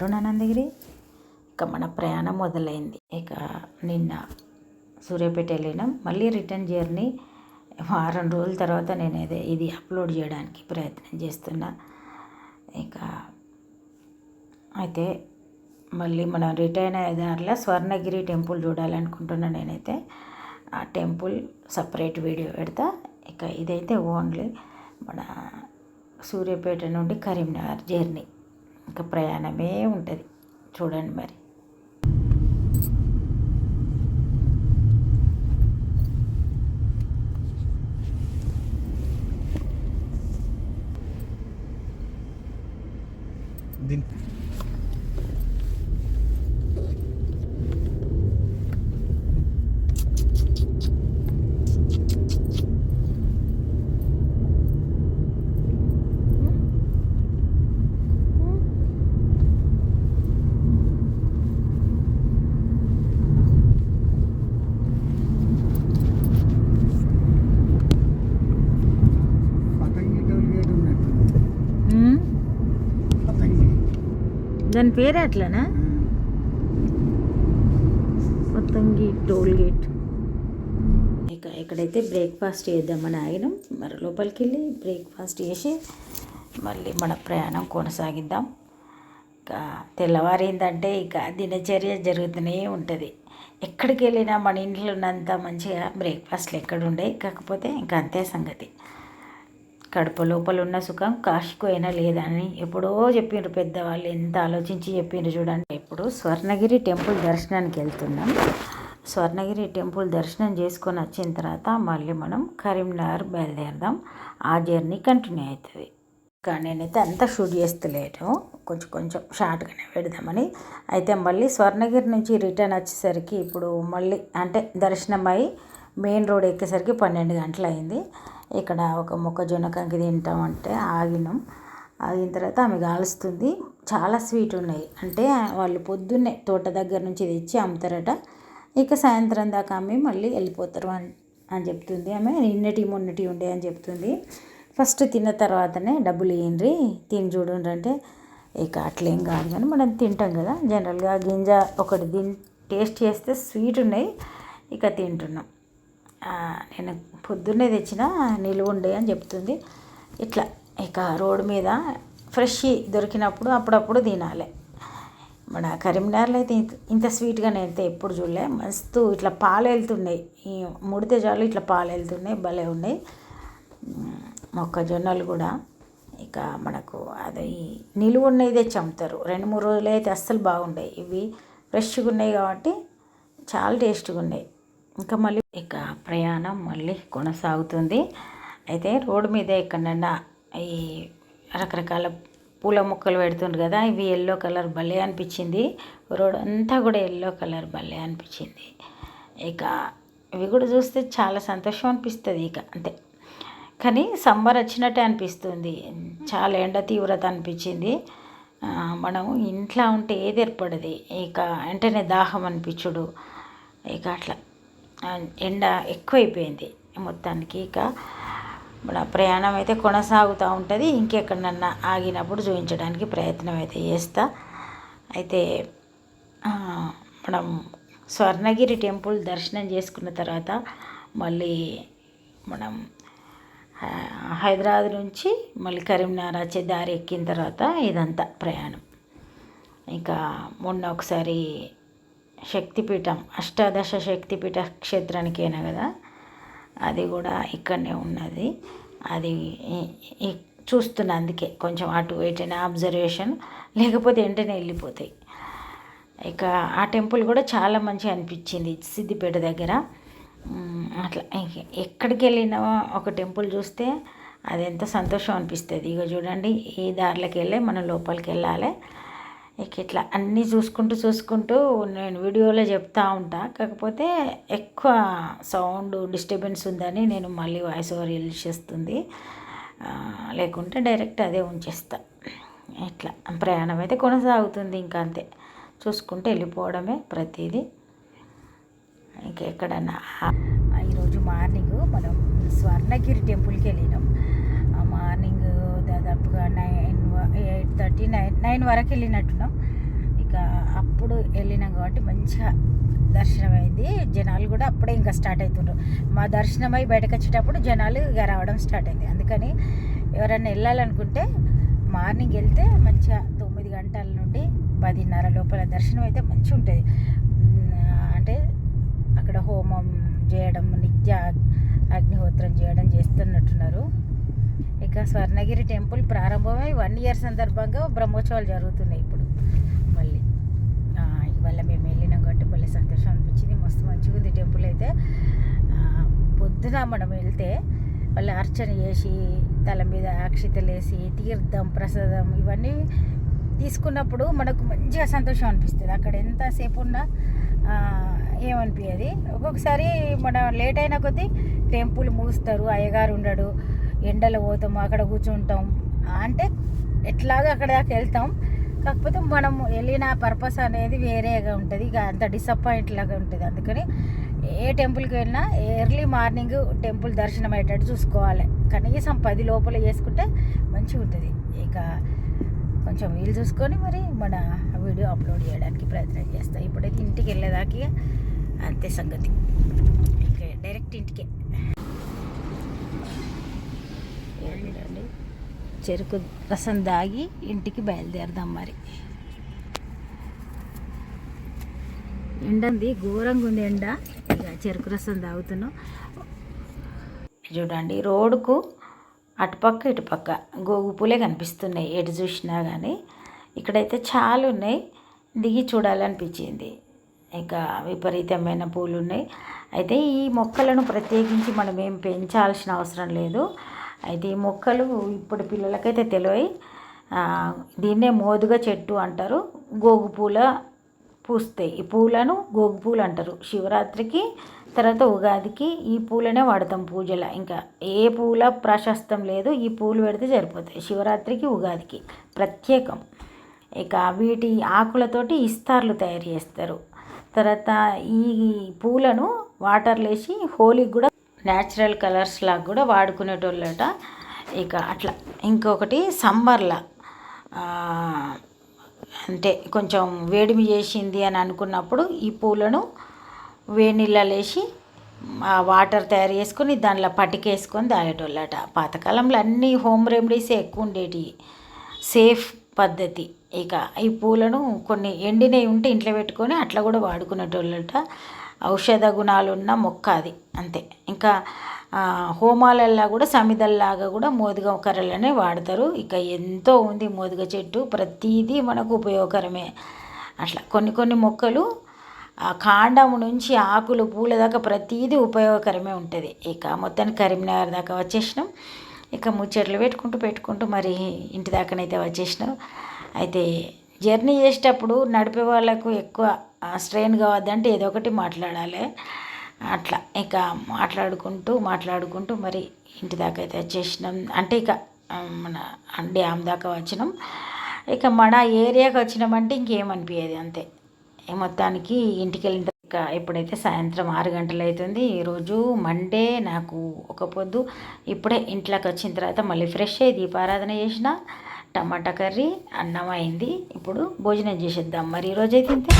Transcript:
అరుణానందగిరి? ఇక మన ప్రయాణం మొదలైంది. ఇక నిన్న సూర్యాపేట వెళ్ళినాం. మళ్ళీ రిటర్న్ జర్నీ వారం రోజుల తర్వాత నేను అదే ఇది అప్లోడ్ చేయడానికి ప్రయత్నం చేస్తున్నా. ఇక అయితే మళ్ళీ మనం రిటర్న్ అయ్యే దారిలో స్వర్ణగిరి టెంపుల్ చూడాలనుకుంటున్నా నేనైతే. ఆ టెంపుల్ సపరేట్ వీడియో పెడతా. ఇక ఇదైతే ఓన్లీ మన సూర్యాపేట నుండి కరీంనగర్ జర్నీ. ఇంకా ప్రయాణమే ఉంటుంది. చూడండి మరి. దీని పతంగి టోల్ గేట్ ఉన్నట్టు పతంగి దాని పేరు అట్లనా? మొత్తంగి టోల్ గేట్ ఇక ఎక్కడైతే బ్రేక్ఫాస్ట్ చేద్దామని ఆగినాం మరి లోపలికి వెళ్ళి బ్రేక్ఫాస్ట్ చేసి మళ్ళీ మన ప్రయాణం కొనసాగిద్దాం. ఇక తెల్లవారిందంటే ఇక దినచర్య జరుగుతూనే ఉంటుంది. ఎక్కడికి వెళ్ళినా మన ఇంట్లో ఉన్నంత మంచిగా బ్రేక్ఫాస్ట్లు ఎక్కడ ఉండే కాకపోతే ఇంకా అంతే సంగతి. కడుపు లోపల ఉన్న సుఖం కాశీకు అయినా లేదని ఎప్పుడో చెప్పిండ్రు పెద్దవాళ్ళు. ఎంత ఆలోచించి చెప్పిండ్రు చూడండి. ఇప్పుడు స్వర్ణగిరి టెంపుల్ దర్శనానికి వెళ్తున్నాం. స్వర్ణగిరి టెంపుల్ దర్శనం చేసుకొని వచ్చిన తర్వాత మళ్ళీ మనం కరీంనగర్ బయలుదేరదాం. ఆ జర్నీ కంటిన్యూ అవుతుంది. కానీ నేనైతే అంతా షూట్ చేస్తలేను. కొంచెం కొంచెం షార్ట్గానే పెడదామని. అయితే మళ్ళీ స్వర్ణగిరి నుంచి రిటర్న్ వచ్చేసరికి ఇప్పుడు మళ్ళీ అంటే దర్శనం అయ్యి మెయిన్ రోడ్ ఎక్కేసరికి పన్నెండు గంటలు అయింది ఇక్కడ ఒక మొక్కజొన్న కంకి తింటామంటే ఆగినాం. ఆగిన తర్వాత ఆమె కాలుస్తుంది. చాలా స్వీట్ ఉన్నాయి. అంటే వాళ్ళు పొద్దున్నే తోట దగ్గర నుంచి తెచ్చి అమ్ముతారట. ఇక సాయంత్రం దాకా అమ్మి మళ్ళీ వెళ్ళిపోతారు అని అని చెప్తుంది ఆమె. నిన్నటి మొన్నటి ఉండే అని చెప్తుంది. ఫస్ట్ తిన్న తర్వాతనే డబ్బులు ఏంటి తిని చూడండి అంటే ఇక అట్లేం కాదు కానీ మనం తింటాం కదా. జనరల్గా గింజ ఒకటి తిన్ టేస్ట్ చేస్తే స్వీట్ ఉన్నాయి. ఇక తింటున్నాం. నేను పొద్దున్నే తెచ్చిన నిలువుండే అని చెప్తుంది. ఇట్లా ఇక రోడ్డు మీద ఫ్రెష్ దొరికినప్పుడు అప్పుడప్పుడు తినాలి. మన కరీంనగర్లో అయితే ఇంత స్వీట్గా స్వీట్గా నేనైతే ఎప్పుడు చూడలే. మస్తు ఇట్లా పాలు వెళ్తున్నాయి ఈ ముడితే చాలు ఇట్లా పాలు వెళ్తున్నాయి భలే ఉన్నాయి మొక్కజొన్నలు కూడా. ఇక మనకు అది నిలువ ఉన్నదే చంపుతారు. రెండు మూడు రోజులు అయితే అస్సలు బాగుంటాయి ఇవి ఫ్రెష్గా ఉన్నాయి కాబట్టి చాలా టేస్ట్గా ఉన్నాయి. ఇంకా మళ్ళీ ఇక ప్రయాణం మళ్ళీ కొనసాగుతుంది. అయితే రోడ్డు మీద ఎక్కడన్నా ఈ రకరకాల పూల మొక్కలు పెడుతుండ్రు కదా ఇవి ఎల్లో కలర్ భలే అనిపించింది. రోడ్ అంతా కూడా ఎల్లో కలర్ భలే అనిపించింది. ఇక ఇవి కూడా చూస్తే చాలా సంతోషం అనిపిస్తుంది ఇక అంతే. కానీ సమ్మర్ వచ్చినట్టే అనిపిస్తుంది. చాలా ఎండ తీవ్రత అనిపించింది. మనం ఇంట్లో ఉంటే ఏది ఏర్పడది? ఇక వెంటనే దాహం అనిపించుడు. ఇక అట్లా. ఎండ ఎక్కువైపోయింది మొత్తానికి ఇక. మన ప్రయాణం అయితే కొనసాగుతూ ఉంటుంది. ఇంకెక్కడన్నా ఆగినప్పుడు చూపించడానికి ప్రయత్నం అయితే చేస్తా. అయితే మనం స్వర్ణగిరి టెంపుల్ దర్శనం చేసుకున్న తర్వాత మళ్ళీ మనం హైదరాబాద్ నుంచి మళ్ళీ కరీంనగర్ వచ్చే దారి ఎక్కిన తర్వాత ఇదంతా ప్రయాణం. ఇంకా మొన్న ఒకసారి శక్తిపీఠం అష్టాదశ శక్తిపీఠ క్షేత్రానికైనా కదా? అది కూడా ఇక్కడనే ఉన్నది. అది చూస్తున్న అందుకే కొంచెం అటు ఎటైనా అబ్జర్వేషన్ లేకపోతే వెంటనే వెళ్ళిపోతాయి. ఇక ఆ టెంపుల్ కూడా చాలా మంచిగా అనిపించింది సిద్దిపేట దగ్గర. అట్లా ఎక్కడికి వెళ్ళినా ఒక టెంపుల్ చూస్తే అది ఎంత సంతోషం అనిపిస్తుంది. ఇక చూడండి ఈ దారిలోకి వెళ్ళి మనం లోపలికి వెళ్ళాలి. ఇక ఇట్లా అన్నీ చూసుకుంటూ చూసుకుంటూ నేను వీడియోలో చెప్తా ఉంటా. కాకపోతే ఎక్కువ సౌండ్ డిస్టర్బెన్స్ ఉందని నేను మళ్ళీ వాయిస్ ఓవర్ చేస్తుంది. లేకుంటే డైరెక్ట్ అదే ఉంచేస్తా. ఇట్లా ప్రయాణం అయితే కొనసాగుతుంది ఇంకా అంతే. చూసుకుంటూ వెళ్ళిపోవడమే ప్రతిదీ. ఇంకెక్కడన్నా ఈరోజు మార్నింగ్ మనం స్వర్ణగిరి టెంపుల్కి వెళ్ళినాం ఆ మార్నింగ్ దాదాపుగా నైన్ ఎయిట్ నైన్ నైన్ వరకు వెళ్ళినట్టున్నాం. ఇక అప్పుడు వెళ్ళినాం కాబట్టి మంచిగా దర్శనం అయింది జనాలు కూడా అప్పుడే ఇంకా స్టార్ట్ అవుతుండ్రు మా దర్శనం అయి బయటకు వచ్చేటప్పుడు జనాలు ఇక రావడం స్టార్ట్ అయింది. అందుకని ఎవరైనా వెళ్ళాలనుకుంటే మార్నింగ్ వెళ్తే మంచిగా తొమ్మిది గంటల నుండి పదిన్నర లోపల దర్శనం అయితే మంచిగా ఉంటుంది. అంటే అక్కడ హోమం చేయడం నిత్య అగ్నిహోత్రం చేయడం చేస్తున్నట్టున్నారు. ఇక స్వర్ణగిరి టెంపుల్ ప్రారంభమై వన్ ఇయర్ సందర్భంగా బ్రహ్మోత్సవాలు జరుగుతున్నాయి ఇప్పుడు. మళ్ళీ. ఇవాళ మేము వెళ్ళినాం కాబట్టి మళ్ళీ సంతోషం అనిపించింది. మస్తు మంచిగా ఉంది టెంపుల్ అయితే. పొద్దున మనం వెళ్తే వాళ్ళు అర్చన చేసి తల మీద అక్షితలు వేసి తీర్థం ప్రసాదం ఇవన్నీ తీసుకున్నప్పుడు మనకు మంచిగా సంతోషం అనిపిస్తుంది. అక్కడ ఎంతసేపు ఉన్నా ఏమనిపించదు ఒక్కొక్కసారి మనం లేట్ అయిన కొద్దీ టెంపుల్ మూస్తారు. అయ్యగారు ఉండడు. ఎండలో పోతాం అక్కడ కూర్చుంటాం. అంటే ఎట్లాగో అక్కడ దాకా వెళ్తాం. కాకపోతే మనం వెళ్ళిన పర్పస్ అనేది వేరేగా ఉంటుంది. ఇక అంత డిసప్పాయింట్ లాగా ఉంటుంది. అందుకని ఏ టెంపుల్కి వెళ్ళినా ఎర్లీ మార్నింగ్ టెంపుల్ దర్శనం అయ్యేటట్టు చూసుకోవాలి. కనీసం పది లోపల చేసుకుంటే మంచిగా ఉంటుంది. ఇక కొంచెం వీలు చూసుకొని మరి మన వీడియో అప్లోడ్ చేయడానికి ప్రయత్నం చేస్తాం. ఇప్పుడైతే ఇంటికి వెళ్ళేదాకా అంతే సంగతి. ఇక డైరెక్ట్ ఇంటికే. ఏమిటండి చెరుకు రసం దాగి ఇంటికి బయలుదేరదాం మరి. ఎండంది ఘోరంగా ఉంది ఎండ. ఇక చెరుకు రసం తాగుతున్నాం. చూడండి రోడ్డుకు అటుపక్క ఇటుపక్క గోగు పూలే కనిపిస్తున్నాయి. ఎటు చూసినా కానీ ఇక్కడైతే చాలా ఉన్నాయి. దిగి చూడాలనిపించింది. ఇక విపరీతమైన పూలు ఉన్నాయి. అయితే ఈ మొక్కలను ప్రత్యేకించి మనం ఏం పెంచాల్సిన అవసరం లేదు. అయితే ఈ మొక్కలు ఇప్పుడు పిల్లలకైతే తెలివై దీన్నే మోదుగ చెట్టు అంటారు. గోగు పూల పూస్తాయి ఈ పూలను గోగు పూలు అంటారు. శివరాత్రికి తర్వాత ఉగాదికి ఈ పూలనే వాడతాం పూజల. ఇంకా ఏ పూల ప్రాశస్తం లేదు ఈ పూలు పెడితే సరిపోతాయి. శివరాత్రికి ఉగాదికి ప్రత్యేకం. ఇక వీటి ఆకులతోటి ఇస్తార్లు తయారు చేస్తారు. తర్వాత ఈ పూలను వాటర్లేసి హోలీకి కూడా న్యాచురల్ కలర్స్ లాగా కూడా వాడుకునేటోళ్ళట. ఇక అట్లా. ఇంకొకటి సమ్మర్లా అంటే కొంచెం వేడిమి చేసింది అని అనుకున్నప్పుడు ఈ పూలను వేడి నీళ్ళలో వేసి ఆ వాటర్ తయారు చేసుకొని దానిలో పటికేసుకొని తాగేటోళ్ళట. పాతకాలంలో అన్ని హోమ్ రెమెడీసే ఎక్కువ ఉండేటివి. సేఫ్ పద్ధతి. ఇక ఈ పూలను కొన్ని ఎండినవి ఉంటే ఇంట్లో పెట్టుకొని అట్లా కూడా వాడుకునేటోళ్ళట. ఔషధ గుణాలున్న మొక్క అది అంతే. ఇంకా హోమాలల్లా కూడా సమిదల్లాగా కూడా మోదుగ కర్రలనే వాడతారు. ఇక ఎంతో ఉంది మోదుగ చెట్టు ప్రతిదీ మనకు ఉపయోగకరమే. అట్లా కొన్ని కొన్ని మొక్కలు ఆ కాండం నుంచి ఆకులు పూల దాకా ప్రతిదీ ఉపయోగకరమే ఉంటుంది. ఇక మొత్తానికి కరీంనగర్ దాకా వచ్చేసినాం. ఇక ముచ్చట్లు పెట్టుకుంటూ పెట్టుకుంటూ మరి ఇంటి దాకానైతే వచ్చేసినాం. అయితే జర్నీ చేసేటప్పుడు నడిపే వాళ్ళకు ఎక్కువ స్ట్రెయిన్ కావద్దంటే ఏదో ఒకటి మాట్లాడాలి. అట్లా ఇక మాట్లాడుకుంటూ మాట్లాడుకుంటూ మరి ఇంటి దాకా అయితే వచ్చేసినాం. అంటే ఇక మన డ్యామ్ దాకా వచ్చినాం. ఇక మన ఏరియాకి వచ్చినామంటే ఇంకేమనిపించేది అంతే. మొత్తానికి ఇంటికి వెళ్ళిన ఇక ఎప్పుడైతే సాయంత్రం ఆరు గంటలు అవుతుంది ఈరోజు మండే నాకు ఒక పొద్దు ఇప్పుడే ఇంట్లోకి వచ్చిన తర్వాత మళ్ళీ ఫ్రెష్ అయ్యి దీపారాధన చేసిన టమాటా కర్రీ అన్నం అయింది. ఇప్పుడు భోజనం చేసేద్దాం. మరి ఈరోజు అయితే ఇంతే.